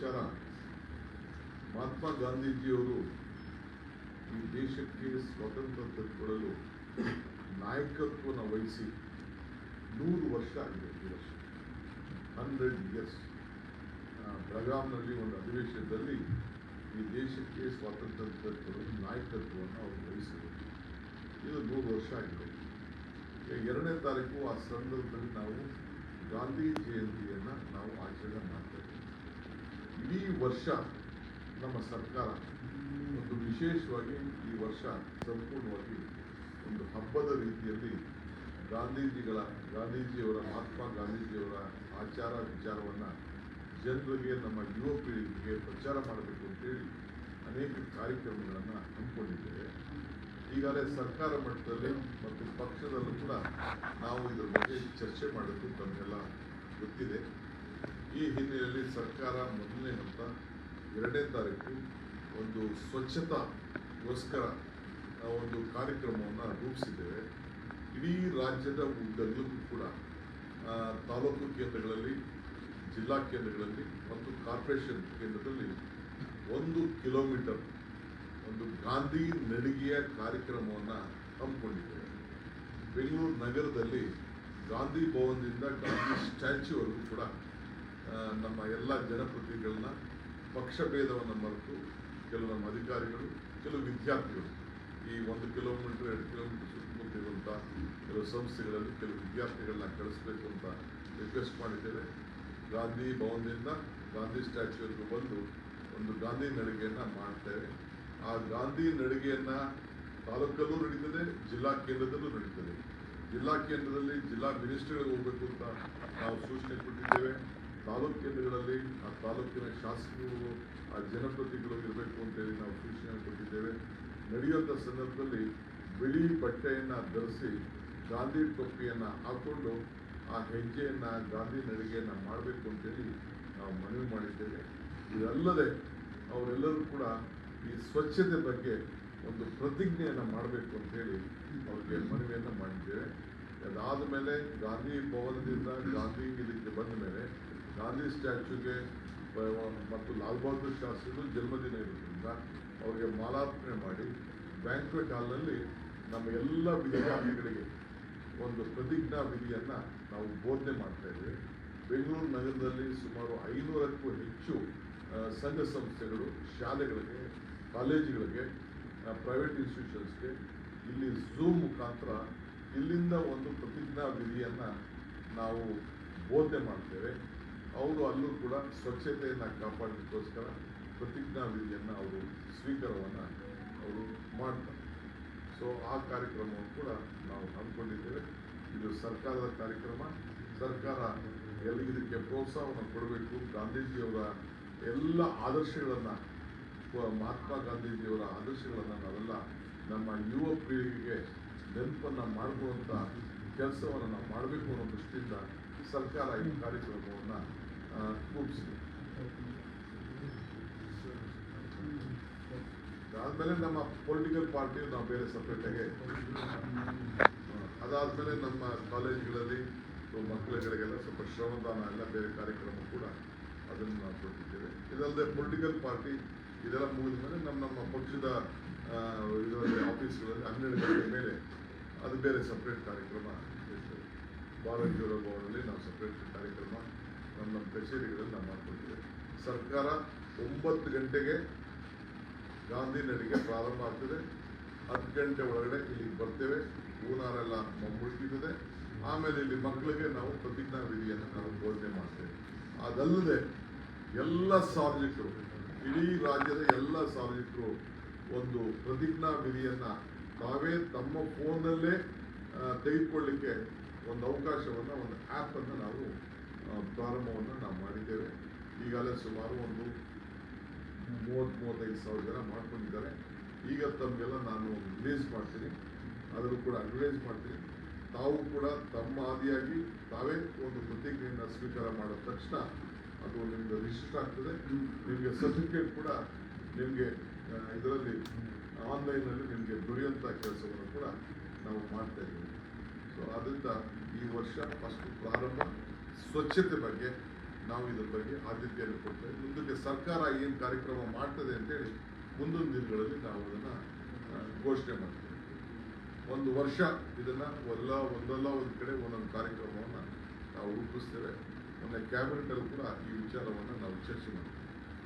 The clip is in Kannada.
ವಿಚಾರ. ಮಹಾತ್ಮ ಗಾಂಧೀಜಿಯವರು ಈ ದೇಶಕ್ಕೆ ಸ್ವಾತಂತ್ರ್ಯ ತಂದುಕೊಡಲು ನಾಯಕತ್ವವನ್ನು ವಹಿಸಿ ನೂರು ವರ್ಷ ಆಗಿದೆ ಈ ವರ್ಷ. ಹಂಡ್ರೆಡ್ ಇಯರ್ಸ್ ಬೆಳಗಾಂನಲ್ಲಿ ಒಂದು ಅಧಿವೇಶನದಲ್ಲಿ ಈ ದೇಶಕ್ಕೆ ಸ್ವಾತಂತ್ರ್ಯ ತಂದುಕೊಡಲು ನಾಯಕತ್ವವನ್ನು ಅವರು ವಹಿಸಿದರು. ಇದು ನೂರು ವರ್ಷ ಆಗಿದೆ. ಎರಡನೇ ತಾರೀಕು ಆ ಸಂದರ್ಭದಲ್ಲಿ ನಾವು ಗಾಂಧಿ ಜಯಂತಿಯನ್ನು ನಾವು ವರ್ಷ ನಮ್ಮ ಸರ್ಕಾರ ಒಂದು ವಿಶೇಷವಾಗಿ ಈ ವರ್ಷ ಸಂಪೂರ್ಣವಾಗಿ ಒಂದು ಹಬ್ಬದ ರೀತಿಯಲ್ಲಿ ಗಾಂಧೀಜಿಗಳ, ಗಾಂಧೀಜಿಯವರ, ಮಹಾತ್ಮ ಗಾಂಧೀಜಿಯವರ ಆಚಾರ ವಿಚಾರವನ್ನು ಜನರಿಗೆ, ನಮ್ಮ ಯುವ ಪೀಳಿಗೆಗೆ ಪ್ರಚಾರ ಮಾಡಬೇಕು ಅಂತೇಳಿ ಅನೇಕ ಕಾರ್ಯಕ್ರಮಗಳನ್ನು ಹಮ್ಮಿಕೊಂಡಿದ್ದೇವೆ. ಈಗಾಗಲೇ ಸರ್ಕಾರ ಮಟ್ಟದಲ್ಲಿ ಮತ್ತು ಪಕ್ಷದಲ್ಲೂ ಕೂಡ ನಾವು ಇದರ ಬಗ್ಗೆ ಚರ್ಚೆ ಮಾಡಬೇಕು ತಮಗೆಲ್ಲ ಗೊತ್ತಿದೆ. ಈ ಹಿನ್ನೆಲೆಯಲ್ಲಿ ಸರ್ಕಾರ ಮೊದಲನೇ ಹಂತ ಎರಡನೇ ತಾರೀಕು ಒಂದು ಸ್ವಚ್ಛತಾಗೋಸ್ಕರ ಒಂದು ಕಾರ್ಯಕ್ರಮವನ್ನು ರೂಪಿಸಿದ್ದೇವೆ. ಇಡೀ ರಾಜ್ಯದ ಉದ್ದಗಲಕ್ಕೂ ಕೂಡ ತಾಲೂಕು ಕೇಂದ್ರಗಳಲ್ಲಿ, ಜಿಲ್ಲಾ ಕೇಂದ್ರಗಳಲ್ಲಿ ಮತ್ತು ಕಾರ್ಪೊರೇಷನ್ ಕೇಂದ್ರದಲ್ಲಿ ಒಂದು ಕಿಲೋಮೀಟರ್ ಒಂದು ಗಾಂಧಿ ನಡಿಗೆಯ ಕಾರ್ಯಕ್ರಮವನ್ನು ಹಮ್ಮಿಕೊಂಡಿದ್ದೇವೆ. ಬೆಂಗಳೂರು ನಗರದಲ್ಲಿ ಗಾಂಧಿ ಭವನದಿಂದ ಗಾಂಧಿ ಸ್ಟ್ಯಾಚ್ಯೂವರೆಗೂ ಕೂಡ ನಮ್ಮ ಎಲ್ಲ ಜನಪ್ರತಿನಿಧಿಗಳನ್ನ ಪಕ್ಷಭೇದವನ್ನು ಮರೆತು ಕೆಲವು ನಮ್ಮ ಅಧಿಕಾರಿಗಳು, ಕೆಲವು ವಿದ್ಯಾರ್ಥಿಗಳು ಈ ಒಂದು ಕಿಲೋಮೀಟರ್ ಎರಡು ಕಿಲೋಮೀಟರ್ ಸುತ್ತಮುತ್ತಿರುವಂಥ ಕೆಲವು ಸಂಸ್ಥೆಗಳಲ್ಲಿ ಕೆಲವು ವಿದ್ಯಾರ್ಥಿಗಳನ್ನ ಕಳಿಸ್ಬೇಕು ಅಂತ ರಿಕ್ವೆಸ್ಟ್ ಮಾಡಿದ್ದೇವೆ. ಗಾಂಧಿ ಭವನದಿಂದ ಗಾಂಧಿ ಸ್ಟ್ಯಾಚ್ಯೂವರೆಗೂ ಬಂದು ಒಂದು ಗಾಂಧಿ ನಡಿಗೆಯನ್ನು ಮಾಡ್ತೇವೆ. ಆ ಗಾಂಧಿ ನಡಿಗೆಯನ್ನು ತಾಲೂಕಲ್ಲೂ ನಡೀತದೆ, ಜಿಲ್ಲಾ ಕೇಂದ್ರದಲ್ಲೂ ನಡೀತದೆ. ಜಿಲ್ಲಾ ಕೇಂದ್ರದಲ್ಲಿ ಜಿಲ್ಲಾ ಮಿನಿಸ್ಟ್ರಿಗಳಿಗೆ ಹೋಗಬೇಕು ಅಂತ ನಾವು ಸೂಚನೆ ಕೊಟ್ಟಿದ್ದೇವೆ. ತಾಲೂಕು ಕೇಂದ್ರಗಳಲ್ಲಿ ಆ ತಾಲೂಕಿನ ಶಾಸಕರು, ಆ ಜನಪ್ರತಿನಿಧಿಗಳು ಇರಬೇಕು ಅಂತೇಳಿ ನಾವು ಸೂಚನೆ ಕೊಟ್ಟಿದ್ದೇವೆ. ನಡೆಯುವಂಥ ಸಂದರ್ಭದಲ್ಲಿ ಬಿಳಿ ಬಟ್ಟೆಯನ್ನು ಧರಿಸಿ ಗಾಂಧಿ ಟೊಪ್ಪಿಯನ್ನು ಹಾಕ್ಕೊಂಡು ಆ ಹೆಜ್ಜೆಯನ್ನು, ಗಾಂಧಿ ನಡಿಗೆಯನ್ನು ಮಾಡಬೇಕು ಅಂತೇಳಿ ನಾವು ಮನವಿ ಮಾಡಿದ್ದೇವೆ. ಇದಲ್ಲದೆ ಅವರೆಲ್ಲರೂ ಕೂಡ ಈ ಸ್ವಚ್ಛತೆ ಬಗ್ಗೆ ಒಂದು ಪ್ರತಿಜ್ಞೆಯನ್ನು ಮಾಡಬೇಕು ಅಂತೇಳಿ ಅವ್ರಿಗೆ ಮನವಿಯನ್ನು ಮಾಡಿದ್ದೇವೆ. ಅದಾದ ಮೇಲೆ ಗಾಂಧಿ ಭವನದಿಂದ ಗಾಂಧಿ ಇದಕ್ಕೆ ಬಂದ ಮೇಲೆ ಗಾಂಧಿ ಸ್ಟ್ಯಾಚ್ಯೂಗೆ ಮತ್ತು ಲಾಲ್ ಬಹದ್ದೂರ್ ಶಾಸ್ತ್ರಿಗಳು ಜನ್ಮದಿನ ಇರೋದ್ರಿಂದ ಅವರಿಗೆ ಮಾಲಾರ್ಪಣೆ ಮಾಡಿ ಬ್ಯಾಂಕ್ವೆಟ್ ಹಾಲ್ನಲ್ಲಿ ನಮ್ಮ ಎಲ್ಲ ವಿದ್ಯಾರ್ಥಿಗಳಿಗೆ ಒಂದು ಪ್ರತಿಜ್ಞಾ ವಿಧಿಯನ್ನು ನಾವು ಬೋಧನೆ ಮಾಡ್ತಾ ಇದ್ದೇವೆ. ಬೆಂಗಳೂರು ನಗರದಲ್ಲಿ ಸುಮಾರು ಐನೂರಕ್ಕೂ ಹೆಚ್ಚು ಸಂಘ ಸಂಸ್ಥೆಗಳು, ಶಾಲೆಗಳಿಗೆ, ಕಾಲೇಜುಗಳಿಗೆ ಪ್ರೈವೇಟ್ ಇನ್ಸ್ಟಿಟ್ಯೂಷನ್ಸ್ಗೆ ಇಲ್ಲಿ ಝೂಮ್ ಮುಖಾಂತರ ಇಲ್ಲಿಂದ ಒಂದು ಪ್ರತಿಜ್ಞಾ ವಿಧಿಯನ್ನು ನಾವು ಬೋಧನೆ ಮಾಡ್ತೇವೆ. ಅವರು ಅಲ್ಲೂ ಕೂಡ ಸ್ವಚ್ಛತೆಯನ್ನು ಕಾಪಾಡಲಿಕ್ಕೋಸ್ಕರ ಪ್ರತಿಜ್ಞಾ ವಿಧಿಯನ್ನು ಅವರು ಸ್ವೀಕಾರವನ್ನು ಅವರು ಮಾಡ್ತಾರೆ. ಸೊ ಆ ಕಾರ್ಯಕ್ರಮವನ್ನು ಕೂಡ ನಾವು ಹಮ್ಮಿಕೊಂಡಿದ್ದೇವೆ. ಇದು ಸರ್ಕಾರದ ಕಾರ್ಯಕ್ರಮ. ಸರ್ಕಾರ ಎಲ್ಲ ಇದಕ್ಕೆ ಪ್ರೋತ್ಸಾಹವನ್ನು ಕೊಡಬೇಕು? ಗಾಂಧೀಜಿಯವರ ಎಲ್ಲ ಆದರ್ಶಗಳನ್ನು ಮಹಾತ್ಮ ಗಾಂಧೀಜಿಯವರ ಆದರ್ಶಗಳನ್ನು ನಾವೆಲ್ಲ ನಮ್ಮ ಯುವ ಪೀಳಿಗೆಗೆ ನೆನಪನ್ನು ಮಾಡಿಕೊಳ್ಳುವಂಥ ಕೆಲಸವನ್ನು ನಾವು ಮಾಡಬೇಕು ಅನ್ನೋ ದೃಷ್ಟಿಯಿಂದ ಸರ್ಕಾರ ಈ ಕಾರ್ಯಕ್ರಮವನ್ನು ರೂಪಿಸಿದೆ ಅದಾದಮೇಲೆ ನಮ್ಮ ಪೊಲಿಟಿಕಲ್ ಪಾರ್ಟಿ ನಾವು ಬೇರೆ ಸಪ್ರೇಟಾಗಿ ಅದಾದಮೇಲೆ ನಮ್ಮ ಕಾಲೇಜುಗಳಲ್ಲಿ ಮಕ್ಕಳುಗಳಿಗೆಲ್ಲ ಸ್ವಲ್ಪ ಶ್ರಮದಾನ ಎಲ್ಲ ಬೇರೆ ಕಾರ್ಯಕ್ರಮ ಕೂಡ ಅದನ್ನು ನಾವು ಕೊಟ್ಟಿದ್ದೇವೆ. ಇದಲ್ಲದೆ ಪೊಲಿಟಿಕಲ್ ಪಾರ್ಟಿ ಇದೆಲ್ಲ ಮುಗಿದ ಮೇಲೆ ನಮ್ಮ ನಮ್ಮ ಪಕ್ಷದ ಇದರಲ್ಲಿ ಆಫೀಸ್ಗಳಲ್ಲಿ ಹನ್ನೆರಡು ಗಂಟೆ ಮೇಲೆ ಅದು ಬೇರೆ ಸಪ್ರೇಟ್ ಕಾರ್ಯಕ್ರಮ ಬಾಲಕಿಯವರ ಭವನದಲ್ಲಿ ನಾವು ಸಪ್ರೇಟ್ ಕಾರ್ಯಕ್ರಮ ನಮ್ಮ ನಮ್ಮ ಕಚೇರಿಗಳಲ್ಲಿ ನಾವು ಮಾಡ್ಕೊಳ್ತೇವೆ. ಸರ್ಕಾರ ಒಂಬತ್ತು ಗಂಟೆಗೆ ಗಾಂಧಿ ನಡಿಗೆ ಪ್ರಾರಂಭ ಆಗ್ತದೆ. ಹತ್ತು ಗಂಟೆ ಒಳಗಡೆ ಇಲ್ಲಿಗೆ ಬರ್ತೇವೆ. ಹೂನಾರೆಲ್ಲ ಮುಳುಗಿರ್ತದೆ ಆಮೇಲೆ ಇಲ್ಲಿ ಮಕ್ಕಳಿಗೆ ನಾವು ಪ್ರತಿಜ್ಞಾ ವಿಧಿಯನ್ನು ನಾವು ಬೋಧನೆ ಮಾಡ್ತೇವೆ. ಅದಲ್ಲದೆ ಎಲ್ಲ ಸಾರ್ವಜನಿಕರು, ಇಡೀ ರಾಜ್ಯದ ಎಲ್ಲ ಸಾರ್ವಜನಿಕರು ಒಂದು ಪ್ರತಿಜ್ಞಾ ವಿಧಿಯನ್ನು ತಾವೇ ತಮ್ಮ ಫೋನ್ನಲ್ಲೇ ತೆಗೆದುಕೊಳ್ಳಿಕ್ಕೆ ಒಂದು ಅವಕಾಶವನ್ನು, ಒಂದು ಆ್ಯಪನ್ನು ನಾವು ಪ್ರಾರಂಭವನ್ನು ನಾವು ಮಾಡಿದ್ದೇವೆ. ಈಗಾಗಲೇ ಸುಮಾರು ಒಂದು ಮೂವತ್ತು, ಮೂವತ್ತೈದು ಸಾವಿರ ಜನ ಮಾಡ್ಕೊಂಡಿದ್ದಾರೆ. ಈಗ ತಮಗೆಲ್ಲ ನಾನು ರಿಲೀಸ್ ಮಾಡ್ತೀನಿ. ಅದನ್ನು ಕೂಡ ಅಡ್ವೈಸ್ ಮಾಡ್ತೀನಿ. ತಾವು ಕೂಡ ತಮ್ಮ ಆದಿಯಾಗಿ ತಾವೇ ಒಂದು ಪ್ರತಿಜ್ಞೆಯನ್ನು ಸ್ವೀಕಾರ ಮಾಡಿದ ತಕ್ಷಣ ಅದು ನಿಮ್ಗೆ ರಿಜಿಸ್ಟರ್ ಆಗ್ತದೆ. ನಿಮಗೆ ಸರ್ಟಿಫಿಕೇಟ್ ಕೂಡ ನಿಮಗೆ ಇದರಲ್ಲಿ ಆನ್ಲೈನಲ್ಲಿ ನಿಮಗೆ ದೊರೆಯುವಂಥ ಕೆಲಸವನ್ನು ಕೂಡ ನಾವು ಮಾಡ್ತಾ ಇದ್ದೀವಿ. ಸೊ ಆದ್ದರಿಂದ ಈ ವರ್ಷ ಫಸ್ಟ್ ಪ್ರಾರಂಭ ಸ್ವಚ್ಛತೆ ಬಗ್ಗೆ ನಾವು ಇದ್ರ ಬಗ್ಗೆ ಆದ್ಯತೆಯನ್ನು ಕೊಡ್ತೇವೆ ಮುಂದಕ್ಕೆ ಸರ್ಕಾರ ಏನು ಕಾರ್ಯಕ್ರಮ ಮಾಡ್ತದೆ ಅಂತೇಳಿ ಮುಂದಿನ ದಿನಗಳಲ್ಲಿ ನಾವು ಅದನ್ನು ಘೋಷಣೆ ಮಾಡ್ತೇವೆ. ಒಂದು ವರ್ಷ ಇದನ್ನು ಎಲ್ಲ ಒಂದಲ್ಲ, ಒಂದು ಕಡೆ ಒಂದೊಂದು ಕಾರ್ಯಕ್ರಮವನ್ನು ನಾವು ರೂಪಿಸ್ತೇವೆ. ಮೊನ್ನೆ ಕ್ಯಾಬಿನೆಟ್ ಅಲ್ಲಿ ಕೂಡ ಈ ವಿಚಾರವನ್ನು ನಾವು ಚರ್ಚೆ ಮಾಡ್ತೇವೆ.